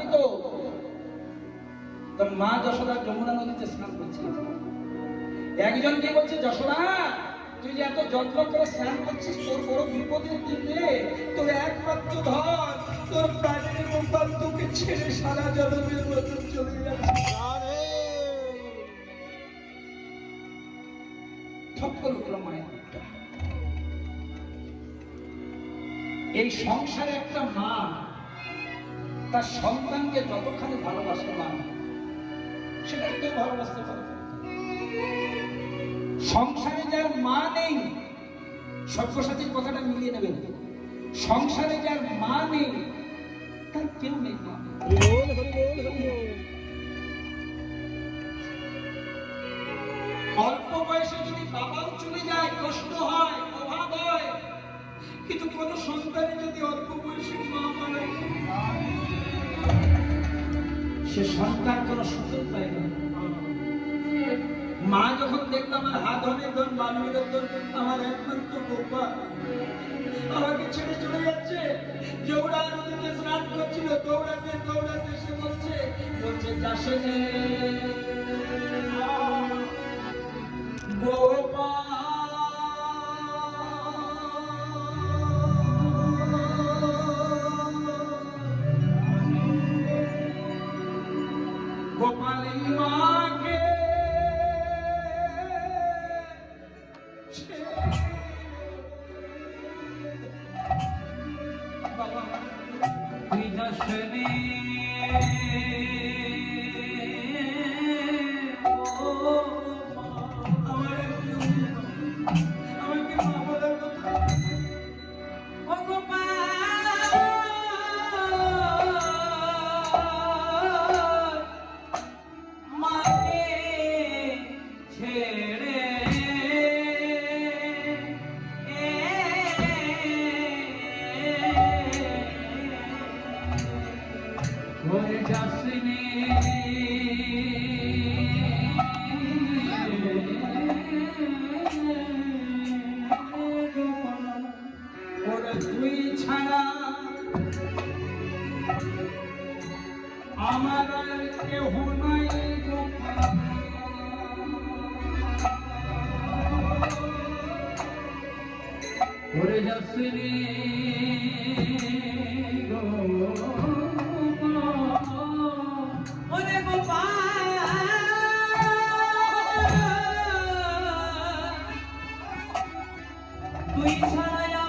জানি তো তোর মা যশোদা যমুনা নদীতে স্নান করছিল একজন কে বলছে যশোদা তুই যে এত যত্ন করে স্নান করছিস তোর বড় বিপদের দিনে তোর একমাত্র ধর তোর প্রাণের গোপাল তোকে ছেড়ে সারা জনমের মতো চলে যাচ্ছে। ঠক করে উঠল মায়ের এই সংসারে একটা মা তার সন্তানকে যতখানি ভালোবাসতে মা সেটা কেউ ভালোবাসতে পারে? সংসারে যার মা নেই সভ্যসাথীর কথাটা মিলিয়ে নেবেন। সংসারে যার মা নেই, তার কেউ নেই মা। অল্প বয়সে যদি বাবাও চলে যায়, কষ্ট হয়, অভাব হয়, কিন্তু কোন সন্তানের যদি অল্প বয়সে মা মারা সে সন্তান কোন সুযোগ পায় না। মা যখন দেখতাম আমার হাত অনেক ধন মানবীর ধন, আমার একমাত্র বোপা আমাকে ছেড়ে চলে যাচ্ছে। নদীতে স্নান করছিল, দৌড়াতে দৌড়াতে সে বলছে বলছে, চাষে গোপালী মাকে ঘরে যাসনি ওরা তুই ছাড়া আমার কেহ নাই। ঘরে যাসনি 하여.